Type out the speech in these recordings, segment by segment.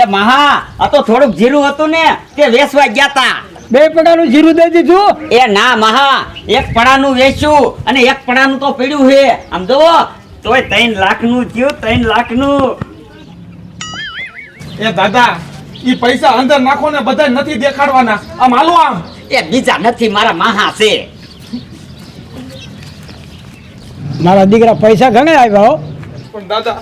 એ મહા આ તો થોડુંક જીરું હતું ને તે વેસવા ગયા તા બે પડાનું જીરું દઈ દીધું? એ ના મહા એક પડાનું વેચ્યું અને એક પડાનું તો પડ્યું છે આમ જોવો તોય ત્રણ લાખનું થયું ત્રણ લાખનું. એ દાદા ઈ પૈસા અંદર નાખો ને બધા નથી દેખાડવાના. આમ હાલો આમ. એ બીજા નથી મારા મહા છે. મારા દીકરા પૈસા ઘણા આવ્યા હો. પણ દાદા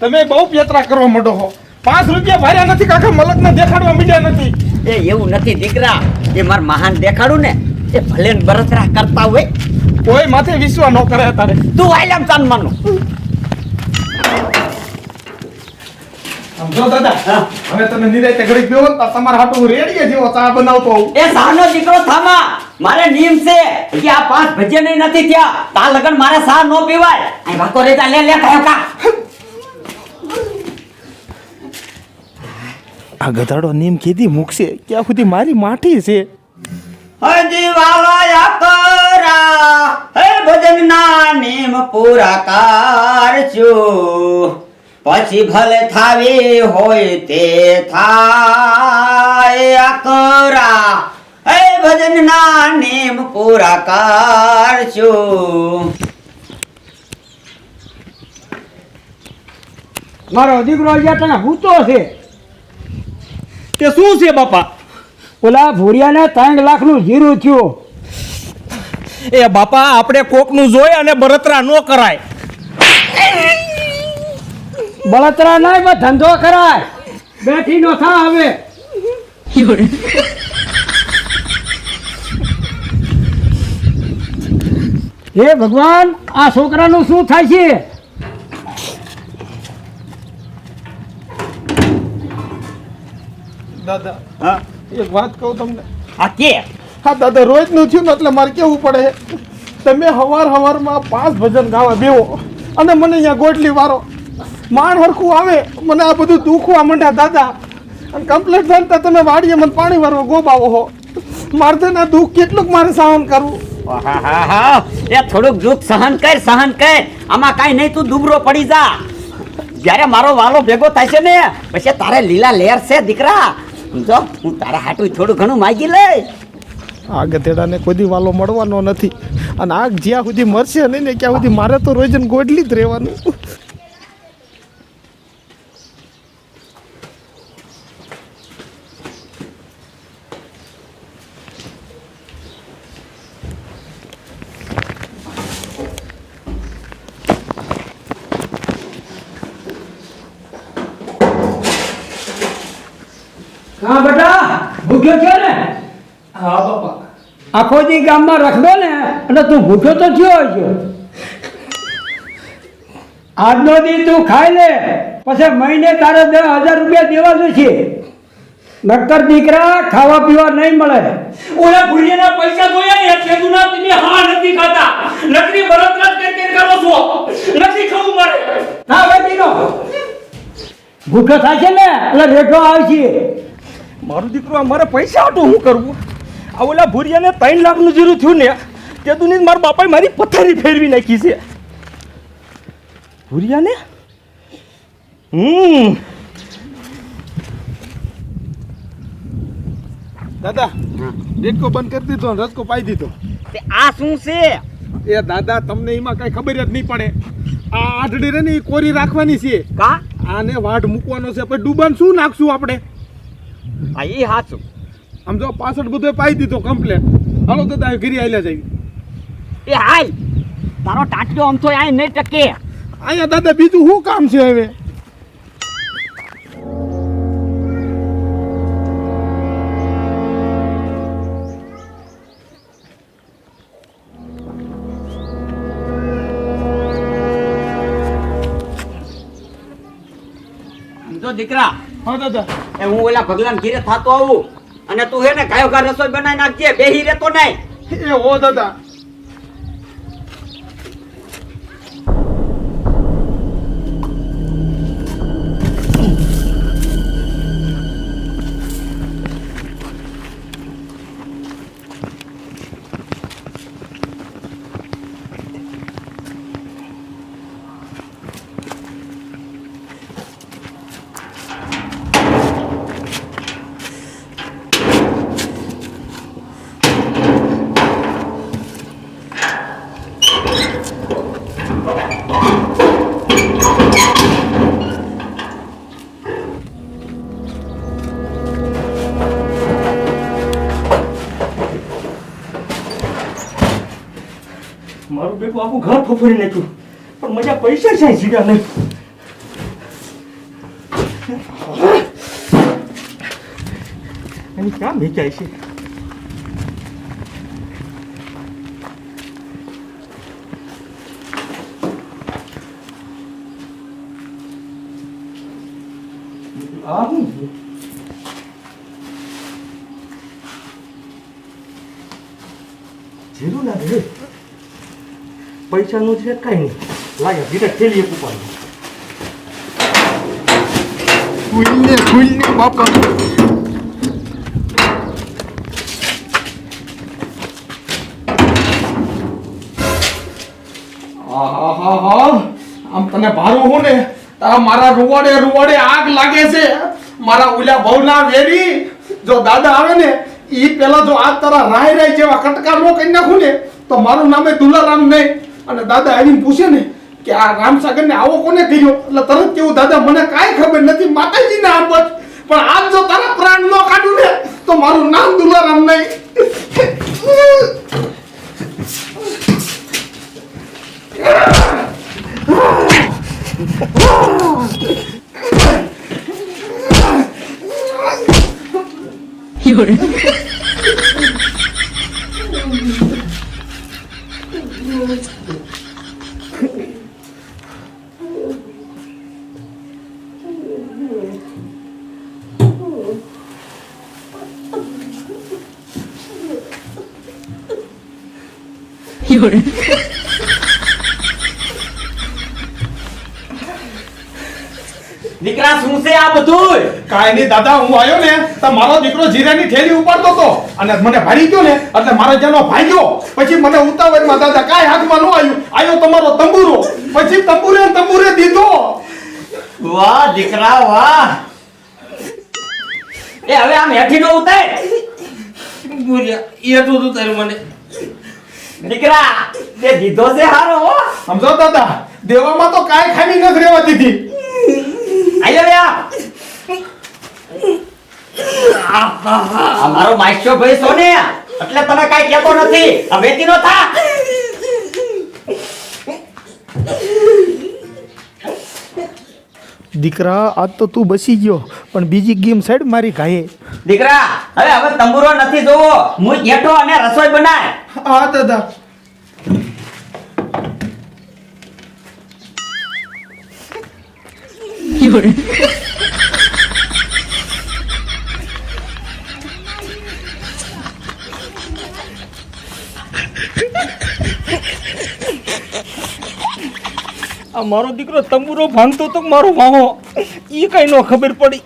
તમે બહુ પેતરા કરવા માંડો છો પાંચ રૂપિયા ભર્યા નથી કાકા મલકને દેખાડવા મીડ્યા નથી. એ એવું નથી દીકરા. એ માર મહાન દેખાડું ને એ ભલે બરતરા કરતા હોય. કોઈ માથે વિશ્વાસ ન કરે તારે. તું આયલામ ચાંદમાનું. સમજો દાદા હવે તમે નિરાયતે ઘડી ને તો તમારા હાટુ રેડીએ જેવો ચા બનાવતો એ સાનો દીકરો થામા મારે નિયમ છે. કે આ પાંચ ભજ્ય નહીં નથી થયા. તા લગન મારે સા નો પીવાય. વાતો રેતા લે લે કયો કા. આ ગધાડો નીમ કીધી મૂકશે. ક્યાં સુધી મારી માઠી છે? હજી વાવાયા કરા હે ભજન ના નેમ પૂરા કરજો પછી ભલે થાવી હોય તે થાય કરા હે ભજન ના નેમ પૂરા કરજો મારો દીકરો અહીંયા તને ભૂતો છે. તે શું છે બાપા? ઓલા ભૂરિયાને ત્રણ લાખનું જીરું થયું. એ બાપા આપણે કોકનું જોઈ અને બળતરા ન કરાય. બળતરા નહીં પણ ધંધો કરાય. બેઠી નો થા હવે. હે ભગવાન આ છોકરાનું શું થાય છે? દાદા. હા? એક વાત કહું તમને? હા કે? હા દાદા રોજનું થયું ને એટલે મારે કેવું પડે? તમે હવાર હવારમાં પાંચ ભજન ગાવા બેવો અને મને અહીંયા ગોટલી વારો. માણ હરખું આવે મને આ બધું દુખવા માંડ્યા દાદા. અને કમ્પ્લેટ થાય ને તો તમે વાડીએ મને પાણી વારવા ગોબાવો હો. મારે તો ના દુઃખ કેટલુંક મારે સહન કરવું. આહાહાહા. એ થોડુંક દુઃખ સહન કર સહન કર. આમાં કાંઈ નહીં તું દુબરો પડી જા. જ્યારે મારો વાલો ભેગો થાય છે ને પછી તારે લીલા લેર છે દીકરા. જો, હું તારા હાટું થોડું ઘણું માગી લઈ આ ગધેડાને કોઈ દી વાલો મળવાનો નથી. અને આગ જ્યાં સુધી મરશે નહીં ને ત્યાં સુધી મારે તો રોજન ગોડલી જ રહેવાનું હા બેટા ભૂખ્યો છો ને? હા બાપા. આખો દી ગામમાં રખડો ને અને તું ભૂખ્યો તો થયો છે આજનો દી તું ખાઈ લે પછી મહિને તારે દસ હજાર રૂપિયા દેવાનું છે. નક્કર દીકરા ખાવા પીવા નહીં મળે. ઓલા ભૂલિયાના પૈસા જોયા ને એટલે તું ના તમે હા નથી ખાતા. નકરી બળતરા જ કે કરી છો? નથી ખાવું મારે. ના બેટીનો. ભૂખ્યો થાય છે ને એટલે રેઠો આવશે. મારું દીકરો આ મારે પૈસા આટો હું કરવું આ ઓલા ભૂરિયાને ત્રણ લાખનું જીરું થયું ને તે દુની મારા બાપાએ મારી પથારી ફેરવી નાખી છે. ભૂરિયાને? હમ. દાદા ડેટકો બંધ કરી દીધો અને રસકો પાઈ દીધો. તે આ શું છે? એ દાદા તમને એમાં કઈ ખબર જ નહીં પડે. આ આઠડી રે ને એ કોરી રાખવાની છે. કા? આને વાઢ મૂકવાનો છે. પછી ડૂબાન શું નાખશું આપણે? આ એ હાચું. આમ જો પાછળ બધો પાઈ દીધો કમ્પ્લેટ હાલો દાદા ઘરી આયલા જઈ એ હાય તારો ટાટિયો આમ તો આય નહીં ટકે. અહીંયા દાદા બીજું શું કામ છે હવે? જો દીકરા. હા દાદા એ હું ઓલા ભગલાન ઘીરે થાતો આવું અને તું હે ને કાયો કા રસોઈ બનાવી નાખજે બેહી રહેતો નહીં. એ હો દાદા ઘર ફફડી નાખ્યું પણ મજા પૈસા છે જીવ્યા નહીં એની ક્યાં વેચાય છે આ શું છે? લાગે હે. પૈસાનું છે કઈ નહીં. લાગે ધીરે ઠેલી એક ખુલ્લે ખુલ્લે, બાપા. આમ તને ભારું હું ને મારા રૂવાડે રૂવાડે આગ લાગે છે. મારા ઓલા ભવના વેરી, જો દાદા આવે ને, ઈ પેલા જો આ તારા રાય રાય જેવા કટકા નો કરી નાખું તો મારું નામે દુલારામ નહીં. અને દાદા આવીને પૂછે ને કે આ રામસાગર ને આવો કોને કર્યો? એટલે તરત કેવું દાદા, મને કાંઈ ખબર નથી, માતાજીને આમ બસ પણ આજ જો તારા પ્રાણ નો કાઢું ને, તો મારું નામ દુલારામ નહીં. દીકરા શું છે આ બધું? કાંઈ નહીં દાદા હું આવ્યો ને તો મારો દીકરો જીરાની થેલી ઉપાડતો હતો. અને મને ભાડી ગયો ને એટલે મારો જેનો ભાગ્યો પછી મને ઉતાવળમાં દાદા કાંઈ હાથમાં ન આવ્યું. આવ્યો તમારો તંબુરો. પછી તંબુરે તંબુરે દીધો. વાહ દીકરા વાહ. એ હવે આમ હેઠી નો ઉતાર એ તું તારું મને. દીકરા તે દીધો છે હારો હો. સમજો દાદા દેવામાં તો કાંઈ ખામી નથી રહેવાતી હતી. આયો રહ્યા આ આ માસ્યો ભાઈ સોને એટલે તમે કાઈ કહેતો નથી. વેતી નો થા. દીકરા આજ તો તું બસી ગયો પણ બીજી ગેમ સાઈડ મારી ઘાયે દીકરા હવે હવે તંબુરો નથી જોવો. હું જેઠો અને રસોઈ બનાય. હા દાદા. આ મારો દીકરો તંબુરો ભાંગતો તો મારો માહો એ કઈ નો ખબર પડી.